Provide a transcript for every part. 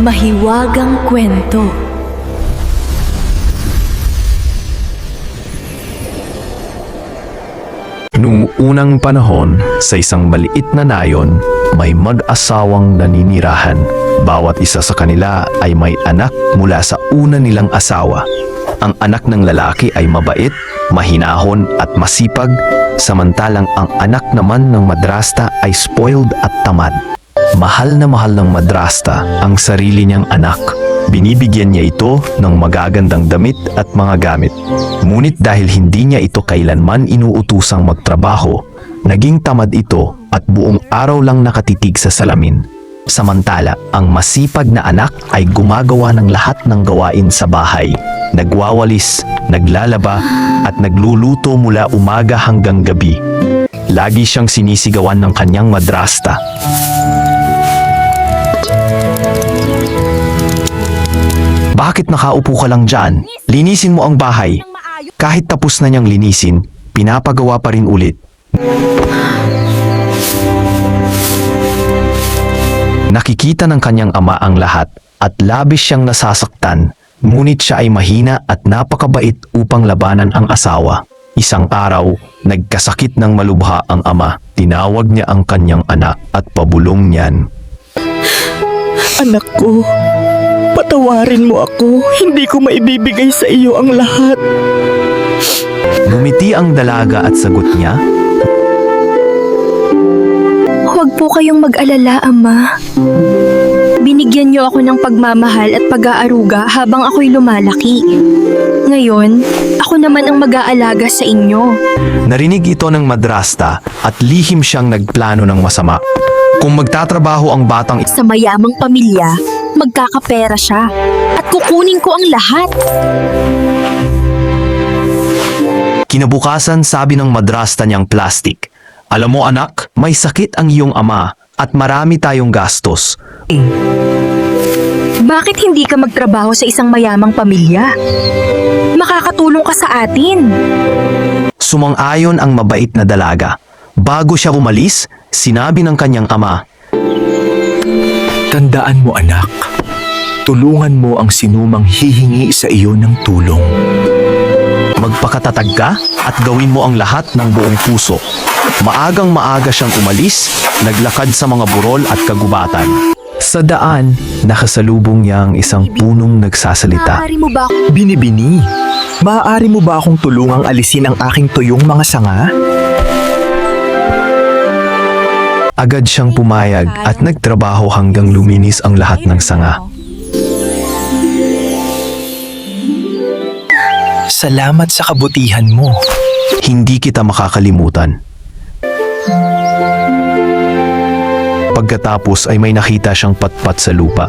Mahiwagang kwento. Noong unang panahon, sa isang maliit na nayon, may mag-asawang naninirahan. Bawat isa sa kanila ay may anak mula sa una nilang asawa. Ang anak ng lalaki ay mabait, mahinahon at masipag, samantalang ang anak naman ng madrasta ay spoiled at tamad. Mahal na mahal ng madrasta ang sarili niyang anak. Binibigyan niya ito ng magagandang damit at mga gamit. Ngunit dahil hindi niya ito kailanman inuutusang magtrabaho, naging tamad ito at buong araw lang nakatitig sa salamin. Samantala, ang masipag na anak ay gumagawa ng lahat ng gawain sa bahay. Nagwawalis, naglalaba, at nagluluto mula umaga hanggang gabi. Lagi siyang sinisigawan ng kanyang madrasta. Bakit nakaupo ka lang dyan? Linisin mo ang bahay. Kahit tapos na niyang linisin, pinapagawa pa rin ulit. Nakikita ng kanyang ama ang lahat at labis siyang nasasaktan, ngunit siya ay mahina at napakabait upang labanan ang asawa. Isang araw, nagkasakit ng malubha ang ama. Tinawag niya ang kanyang anak at pabulong niyan. Anak ko, patawarin mo ako. Hindi ko maibibigay sa iyo ang lahat. Ngumiti ang dalaga at sagot niya, Huwag po kayong mag-alala, Ama. Binigyan niyo ako ng pagmamahal at pag-aaruga habang ako'y lumalaki. Ngayon, ako naman ang mag-aalaga sa inyo. Narinig ito ng madrasta at lihim siyang nagplano ng masama. Kung magtatrabaho ang batang Sa mayamang pamilya, magkakapera siya. At kukunin ko ang lahat. Kinabukasan sabi ng madrasta niyang plastic, Alam mo anak, may sakit ang iyong ama at marami tayong gastos. Bakit hindi ka magtrabaho sa isang mayamang pamilya? Makakatulong ka sa atin. Sumang-ayon ang mabait na dalaga. Bago siya umalis, sinabi ng kanyang ama, Tandaan mo anak, tulungan mo ang sinumang hihingi sa iyo ng tulong. Magpakatatag ka at gawin mo ang lahat ng buong puso. Maagang maaga siyang umalis, naglakad sa mga burol at kagubatan. Sa daan, nakasalubong niya ang isang punong nagsasalita. Maaari mo ba Binibini, maaari mo ba akong tulungang alisin ang aking tuyong mga sanga? Agad siyang pumayag at nagtrabaho hanggang luminis ang lahat ng sanga. Salamat sa kabutihan mo. Hindi kita makakalimutan. Pagkatapos ay may nakita siyang patpat sa lupa.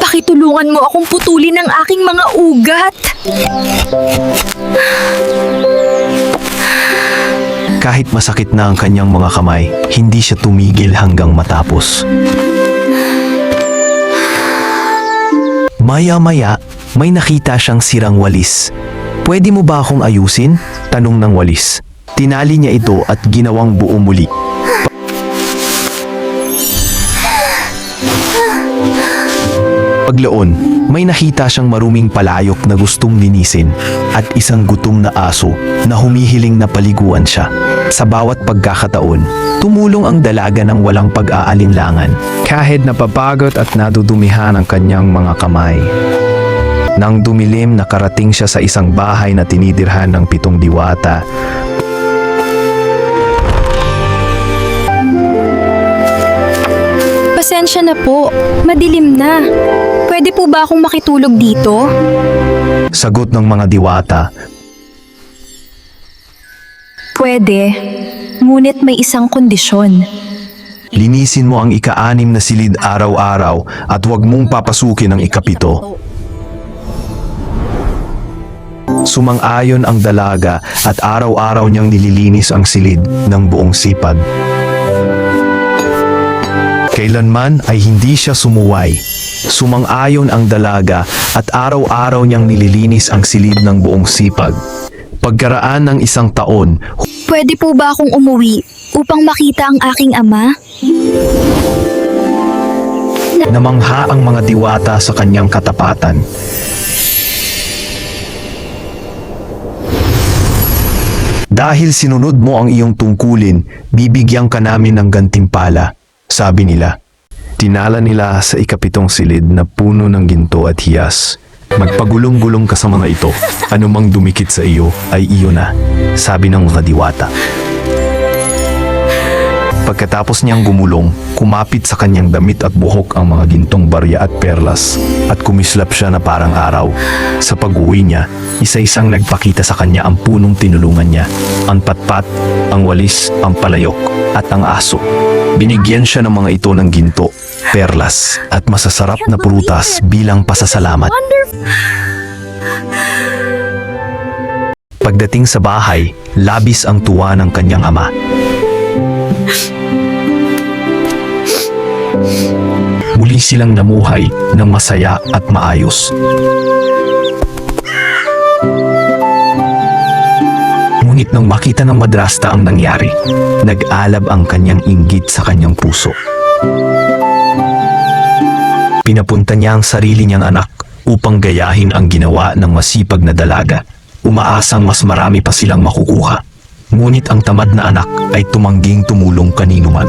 Pakitulungan mo akong putulin ang aking mga ugat. Kahit masakit na ang kanyang mga kamay, hindi siya tumigil hanggang matapos. Maya-maya, may nakita siyang sirang walis. Pwede mo ba akong ayusin? Tanong ng walis. Tinali niya ito at ginawang buo muli. Paglaon, may nakita siyang maruming palayok na gustong linisin at isang gutom na aso na humihiling na paliguan siya. Sa bawat pagkakataon, tumulong ang dalaga ng walang pag-aalinlangan kahit napapagod at nadudumihan ang kanyang mga kamay. Nang dumilim nakarating siya sa isang bahay na tinitirhan ng pitong diwata Pasensya na po. Madilim na. Pwede po ba akong makitulog dito? Sagot ng mga diwata, Pwede. Ngunit may isang kondisyon. linisin mo ang ika-anim na silid araw-araw at huwag mong papasukin ang ikapito. Sumang-ayon ang dalaga at araw-araw niyang nililinis ang silid ng buong sipag. Kailanman ay hindi siya sumuway. Sumang-ayon ang dalaga at araw-araw niyang nililinis ang silid ng buong sipag. Pagkaraan ng isang taon, Pwede po ba akong umuwi? upang makita ang aking ama? Namangha ang mga diwata sa kanyang katapatan. Dahil sinunod mo ang iyong tungkulin, bibigyan ka namin ng gantimpala, sabi nila. Tinala nila sa ikapitong silid na puno ng ginto at hiyas. Magpagulong-gulong ka sa mga ito. Anumang dumikit sa iyo ay iyo na, sabi ng mga diwata. Pagkatapos niyang gumulong, kumapit sa kanyang damit at buhok ang mga gintong barya at perlas at kumislap siya na parang araw. Sa pag-uwi niya, isa-isang nagpakita sa kanya ang punong tinulungan niya, ang patpat, ang walis, ang palayok at ang aso. Binigyan siya ng mga ito ng ginto, perlas at masasarap na prutas bilang pasasalamat. Pagdating sa bahay, labis ang tuwa ng kanyang ama. Muli silang namuhay ng masaya at maayos. Ngunit nang makita ng madrasta ang nangyari, nag-alab ang kanyang inggit sa kanyang puso. Pinapunta niya ang sarili niyang anak upang gayahin ang ginawa ng masipag na dalaga. Umaasang mas marami pa silang makukuha. Ngunit ang tamad na anak ay tumangging tumulong kanino man.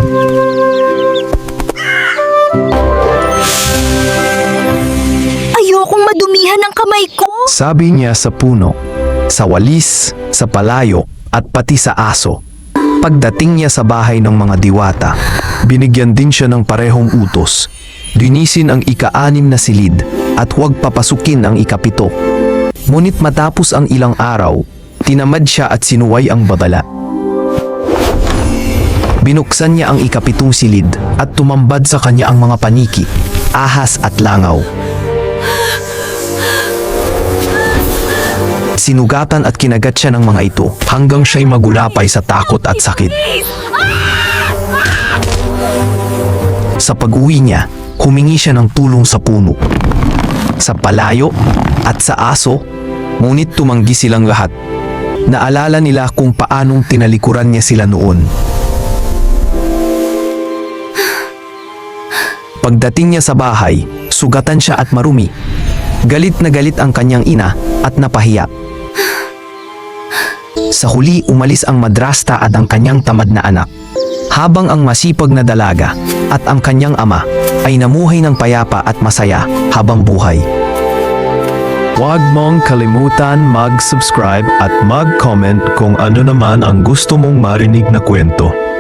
Ayokong madumihan ang kamay ko. Sabi niya sa puno, sa walis, sa palayo at pati sa aso. Pagdating niya sa bahay ng mga diwata, binigyan din siya ng parehong utos. Linisin ang ika-anim na silid at huwag papasukin ang ikapito. Ngunit matapos ang ilang araw, tinamad siya at sinuway ang babala. Binuksan niya ang ikapitong silid at tumambad sa kanya ang mga paniki, ahas at langaw. Sinugatan at kinagat siya ng mga ito hanggang siya'y magulapay sa takot at sakit. Sa pag-uwi niya, humingi siya ng tulong sa puno, sa palayo at sa aso, ngunit tumanggi silang lahat. Naalala nila kung paanong tinalikuran niya sila noon. Pagdating niya sa bahay, sugatan siya at marumi. Galit na galit ang kanyang ina at napahiya. Sa huli umalis ang madrasta at ang kanyang tamad na anak. Habang ang masipag na dalaga at ang kanyang ama ay namuhay ng payapa at masaya habang buhay. Huwag mong kalimutan mag-subscribe at mag-comment kung ano naman ang gusto mong marinig na kwento.